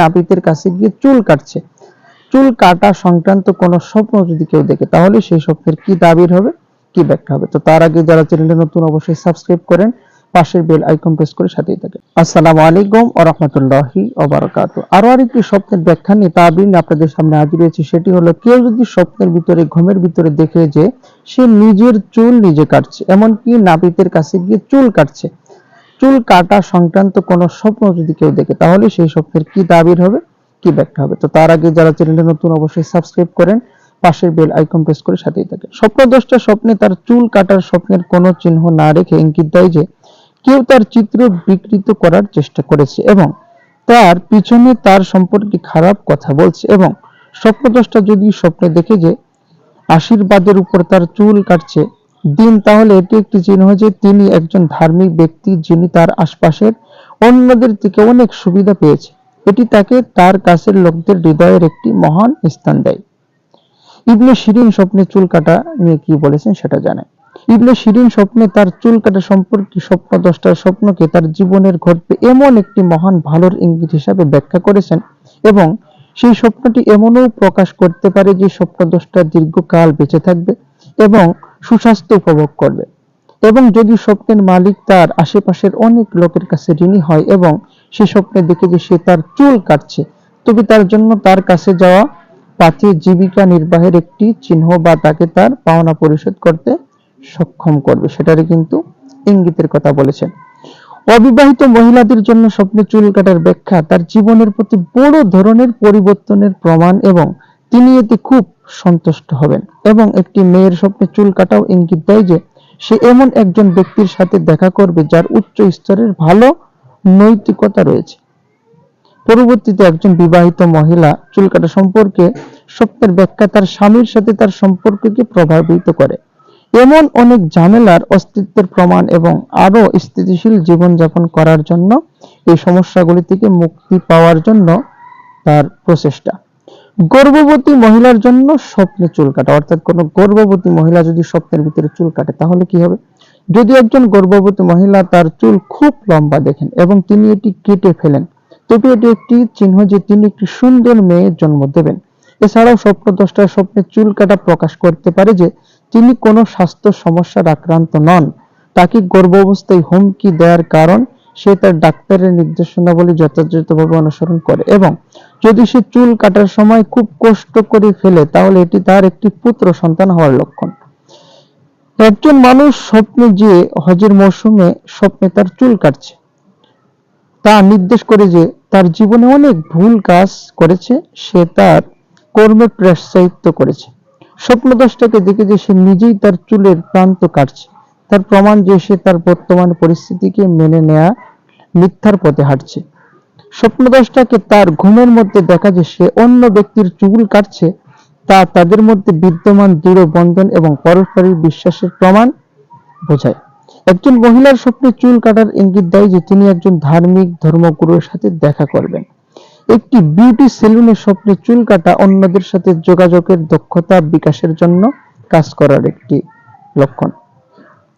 নাপিতের কাছে গিয়ে চুল কাটছে। চুল কাটা সংক্রান্ত কোন স্বপ্ন যদি কেউ দেখে, তাহলে সেই স্বপ্নের কি দাবির হবে, কি ব্যাখ্যা হবে? তো তার আগে যারা চ্যানেলটা নতুন, অবশ্যই সাবস্ক্রাইব করেন, পাশের বেল আইকন প্রেস করে সাথেই থাকেন। আসসালামু আলাইকুম ওয়া রাহমাতুল্লাহি ওয়া বারাকাতুহু। আরও আরেকটি স্বপ্নের ব্যাখ্যা নিয়ে তাবির নিয়ে আপনাদের সামনে হাজির হয়েছে, সেটি হলো কেউ যদি স্বপ্নের ভিতরে, ঘুমের ভিতরে দেখে যে সে নিজের চুল নিজে কাটছে, এমনকি নাপিতের কাছে গিয়ে চুল কাটছে চুল কাটা সংক্রান্ত কোন স্বপ্ন যদি কেউ দেখে, তাহলে সেই স্বপ্নের কি দাবির হবে, কি ব্যাখ্যা হবে? তো তার আগে যারা চ্যানেলে নতুন, অবশ্যই সাবস্ক্রাইব করেন পাশের বেল আইকন প্রেস করে সাথেই থাকে স্বপ্নদ্রষ্টা স্বপ্নে তার চুল কাটার স্বপ্নের কোনো চিহ্ন না রেখে ইঙ্গিত দেয় যে, কেউ তার চিত্র বিকৃত করার চেষ্টা করেছে এবং তার পিছনে তার সম্পর্কে খারাপ কথা বলছে এবং স্বপ্নদ্রষ্টা যদি স্বপ্নে দেখে যে, আশীর্বাদের উপর তার চুল কাটছে দিন, তাহলে এটি একটি চিহ্ন যে তিনি একজন ধার্মিক ব্যক্তি যিনি তার আশপাশের অন্যদের থেকে অনেক সুবিধা পেয়েছে। এটি তাকে তার কাছের লোকদের হৃদয়ের একটি মহান স্থান দেয়। ইবনে শিরিন স্বপ্নে চুল কাটা নিয়ে কি বলেছেন সেটা জানায় ইবনে শিরিন স্বপ্নে তার চুল কাটা সম্পর্কে স্বপ্ন দশটার স্বপ্নকে তার জীবনের ঘটবে এমন একটি মহান ভালোর ইঙ্গিত হিসাবে ব্যাখ্যা করেছেন এবং সেই স্বপ্নটি এমনও প্রকাশ করতে পারে যে স্বপ্ন দশটা দীর্ঘকাল বেঁচে থাকবে এবং সুস্বাস্থ্য উপভোগ করবে। এবং যদি স্বপ্নের মালিক তার আশেপাশের অনেক লোকের কাছে ঋণী হয় এবং সে স্বপ্নে দেখে যে সে তার চুল কাটছে, তবে তার জন্য তার কাছে যাওয়া পাথে জীবিকা নির্বাহের একটি চিহ্ন বা তাকে তার পাওনা পরিশোধ করতে সক্ষম করবে। সেটারই কিন্তু ইঙ্গিতের কথা বলেছেন। অবিবাহিত মহিলাদের জন্য স্বপ্নে চুল কাটার ব্যাখ্যা তার জীবনের প্রতি বড় ধরনের পরিবর্তনের প্রমাণ এবং তিনি এতে খুব সন্তুষ্ট হবেন। এবং একটি মেয়ের স্বপ্নে চুল কাটাও ইঙ্গিত দেয় যে, সে এমন একজন ব্যক্তির সাথে দেখা করবে যার উচ্চ স্তরের ভালো নৈতিকতা রয়েছে। পরবর্তীতে একজন বিবাহিত মহিলা চুল কাটা সম্পর্কে স্বপ্নের ব্যাখ্যা তার স্বামীর সাথে তার সম্পর্ককে প্রভাবিত করে। এমন অনেক ঝামেলার অস্তিত্বের প্রমাণ এবং আরও স্থিতিশীল জীবনযাপন করার জন্য এই সমস্যাগুলি থেকে মুক্তি পাওয়ার জন্য তার প্রচেষ্টা। গর্ভবতী মহিলার জন্য স্বপ্নে চুল কাটা, অর্থাৎ কোনো গর্ভবতী মহিলা যদি স্বপ্নের ভিতরে চুল কাটে, তাহলে কি হবে? যদি একজন গর্ভবতী মহিলা তার চুল খুব লম্বা দেখেন এবং তিনি এটি কেটে ফেলেন, তবে এটি একটি চিহ্ন যে তিনি একটি সুন্দর মেয়ের জন্ম দেবেন। এছাড়াও স্বপ্ন স্বপ্নদ্রষ্টার স্বপ্নে চুল কাটা প্রকাশ করতে পারে যে তিনি কোনো স্বাস্থ্য সমস্যার আক্রান্ত নন। তাকে গর্ভ অবস্থায় হুমকি দেওয়ার কারণ সে তার ডাক্তারের নির্দেশনাবলী যথাযথভাবে অনুসরণ করে এবং যদি সে চুল কাটার সময় খুব কষ্ট করে ফেলে, তাহলে এটি তার একটি পুত্র সন্তান হওয়ার লক্ষণ। একজন মানুষ স্বপ্নে যে হজের মৌসুমে স্বপ্নে তার চুল কাটছে, তা নির্দেশ করে যে তার জীবনে অনেক ভুল কাজ করেছে, সে তার কর্মে প্রাশ্চায়িত্ব করেছে। স্বপ্নদশটাকে দেখে যে সে নিজেই তার চুলের প্রান্ত কাটছে। তার প্রমাণ যে সে তার বর্তমান পরিস্থিতিকে মেনে নেয়া মিথ্যার পথে হাঁটছে। স্বপ্নদশটাকে তার ঘুমের মধ্যে দেখা যে সে অন্য ব্যক্তির চুল কাটছে, তা তাদের মধ্যে বিদ্যমান দৃঢ় বন্ধন এবং পরস্পরের বিশ্বাসের প্রমাণ বোঝায়। একজন মহিলার স্বপ্নে চুল কাটার ইঙ্গিত দেয় যে তিনি একজন ধার্মিক ধর্মগুরুর সাথে দেখা করবেন। একটি বিউটি সেলুনের স্বপ্নে চুল কাটা অন্যদের সাথে যোগাযোগের দক্ষতা বিকাশের জন্য কাজ করার একটি লক্ষণ।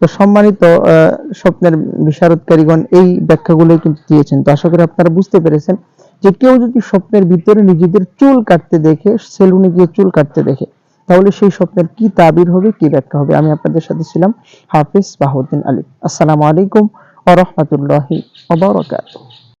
তো সম্মানিত স্বপ্নের বিশারদকারীগণ এই ব্যাখ্যাগুলোই কিন্তু দিয়েছেন। তো আশা করি আপনারা বুঝতে পেরেছেন যে কেউ যদি স্বপ্নের ভিতরে নিজেদের চুল কাটতে দেখে, সেলুনে গিয়ে চুল কাটতে দেখে, তাহলে সেই স্বপ্নের কি তাবির হবে, কি ব্যাখ্যা হবে? আমি আপনাদের সাথে ছিলাম হাফিজ বাহুদ্দিন আলী। আসসালামু আলাইকুম ওয়া রাহমাতুল্লাহি